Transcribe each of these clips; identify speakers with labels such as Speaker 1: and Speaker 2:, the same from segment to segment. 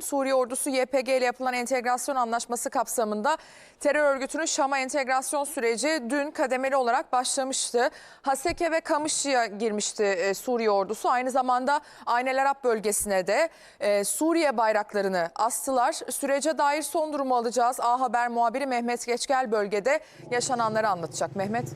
Speaker 1: Suriye ordusu YPG ile yapılan entegrasyon anlaşması kapsamında terör örgütünün Şam'a entegrasyon süreci dün kademeli olarak başlamıştı. Haseke ve Kamışlı'ya girmişti e, Suriye ordusu. Aynı zamanda Aynel Arap bölgesine de e, Suriye bayraklarını astılar. Sürece dair son durumu alacağız. A Haber muhabiri Mehmet Geçgel bölgede yaşananları anlatacak. Mehmet.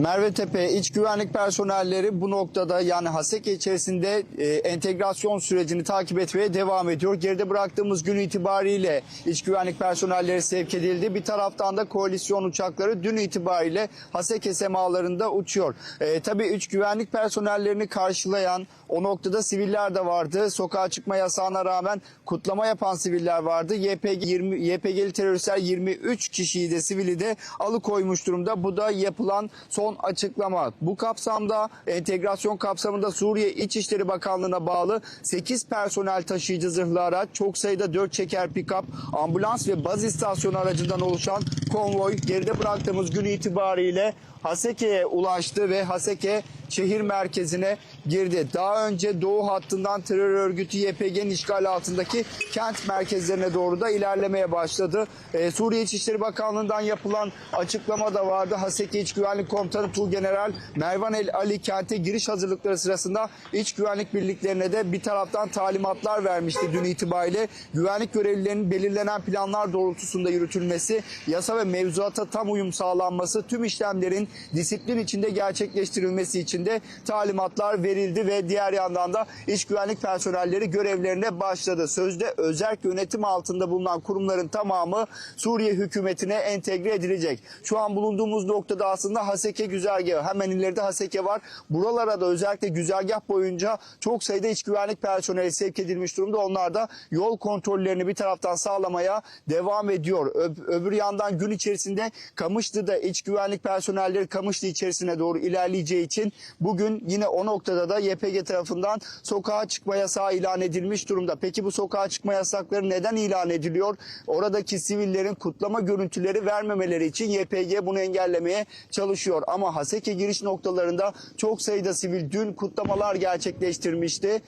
Speaker 2: Merve Tepe iç güvenlik personelleri bu noktada yani Haseke içerisinde e, entegrasyon sürecini takip etmeye devam ediyor. Geride bıraktığımız gün itibariyle iç güvenlik personelleri sevk edildi. Bir taraftan da koalisyon uçakları dün itibariyle Haseke semalarında uçuyor. E, tabii iç güvenlik personellerini karşılayan o noktada siviller de vardı. Sokağa çıkma yasağına rağmen kutlama yapan siviller vardı. YPG 20 YPG'li teröristler 23 kişiyi de sivili de alıkoymuş durumda. Bu da yapılan son açıklama. Bu kapsamda entegrasyon kapsamında Suriye İçişleri Bakanlığı'na bağlı 8 personel taşıyıcı zırhlı araç, çok sayıda 4 çeker pick-up, ambulans ve baz istasyonu aracından oluşan konvoy geride bıraktığımız gün itibariyle Haseke'ye ulaştı ve Haseke şehir merkezine girdi. Daha önce doğu hattından terör örgütü YPG'nin işgal altındaki kent merkezlerine doğru da ilerlemeye başladı. Ee, Suriye İçişleri Bakanlığı'ndan yapılan açıklama da vardı. Haseki İç Güvenlik Komutanı Tuğgeneral Mervan El Ali kente giriş hazırlıkları sırasında iç güvenlik birliklerine de bir taraftan talimatlar vermişti dün itibariyle. Güvenlik görevlilerinin belirlenen planlar doğrultusunda yürütülmesi, yasa ve mevzuata tam uyum sağlanması, tüm işlemlerin disiplin içinde gerçekleştirilmesi için de talimatlar verildi ve diğer yandan da iç güvenlik personelleri görevlerine başladı. Sözde özerk yönetim altında bulunan kurumların tamamı Suriye hükümetine entegre edilecek. Şu an bulunduğumuz noktada aslında Haseke güzergahı. Hemen ileride Haseke var. Buralara da özellikle güzergah boyunca çok sayıda iç güvenlik personeli sevk edilmiş durumda. Onlar da yol kontrollerini bir taraftan sağlamaya devam ediyor. Ö- öbür yandan gün içerisinde Kamışlı'da iç güvenlik personelleri Kamışlı içerisine doğru ilerleyeceği için bugün yine o noktada da YPG tarafından sokağa çıkma yasağı ilan edilmiş durumda. Peki bu sokağa çıkma yasakları neden ilan ediliyor? Oradaki sivillerin kutlama görüntüleri vermemeleri için YPG bunu engellemeye çalışıyor. Ama Haseke giriş noktalarında çok sayıda sivil dün kutlamalar gerçekleştirmişti.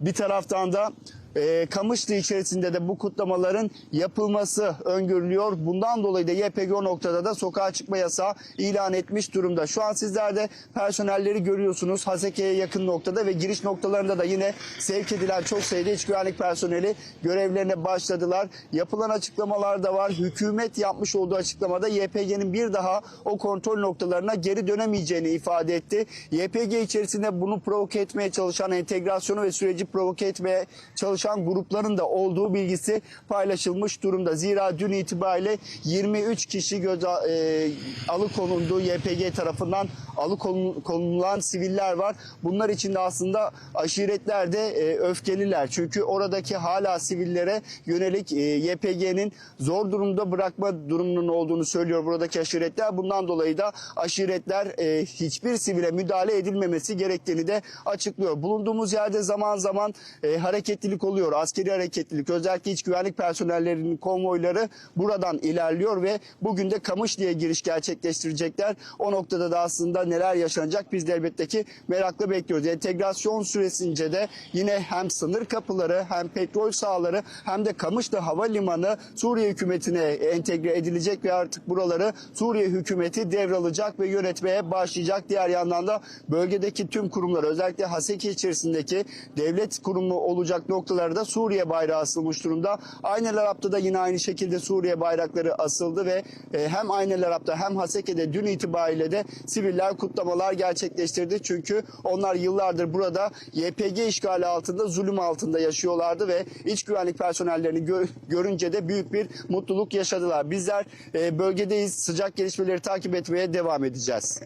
Speaker 2: Bir taraftan da e, Kamışlı içerisinde de bu kutlamaların yapılması öngörülüyor. Bundan dolayı da YPG o noktada da sokağa çıkma yasağı ilan etmiş durumda. Şu an sizler de personelleri görüyorsunuz Haseke'ye yakın noktada ve giriş noktalarında da yine sevk edilen çok sayıda iç güvenlik personeli görevlerine başladılar. Yapılan açıklamalar da var. Hükümet yapmış olduğu açıklamada YPG'nin bir daha o kontrol noktalarına geri dönemeyeceğini ifade etti. YPG içerisinde bunu provoke etmeye çalışan entegrasyonu ve süreci provoke etmeye çalışan grupların da olduğu bilgisi paylaşılmış durumda. Zira dün itibariyle 23 kişi göze e, alıkonuldu YPG tarafından alıkonulan siviller var. Bunlar içinde aslında aşiretler de e, öfkeliler. Çünkü oradaki hala sivillere yönelik e, YPG'nin zor durumda bırakma durumunun olduğunu söylüyor buradaki aşiretler. Bundan dolayı da aşiretler e, hiçbir sivile müdahale edilmemesi gerektiğini de açıklıyor. Bulunduğumuz yerde zaman zaman e, hareketlilik oluyor. Askeri hareketlilik özellikle iç güvenlik personellerinin konvoyları buradan ilerliyor ve bugün de Kamışlı'ya giriş gerçekleştirecekler. O noktada da aslında neler yaşanacak biz de elbette ki merakla bekliyoruz. Entegrasyon süresince de yine hem sınır kapıları hem petrol sahaları hem de Kamışlı Havalimanı Suriye hükümetine entegre edilecek ve artık buraları Suriye hükümeti devralacak ve yönetmeye başlayacak. Diğer yandan da bölgedeki tüm kurumlar özellikle Haseki içerisindeki devlet kurumu olacak noktalarda Suriye bayrağı asılmış durumda. Aynel Arap'ta da yine aynı şekilde Suriye bayrakları asıldı ve e, hem Aynel Arap'ta hem Haseke'de dün itibariyle de siviller kutlamalar gerçekleştirdi. Çünkü onlar yıllardır burada YPG işgali altında, zulüm altında yaşıyorlardı ve iç güvenlik personellerini gö- görünce de büyük bir mutluluk yaşadılar. Bizler e, bölgedeyiz. Sıcak gelişmeleri takip etmeye devam edeceğiz.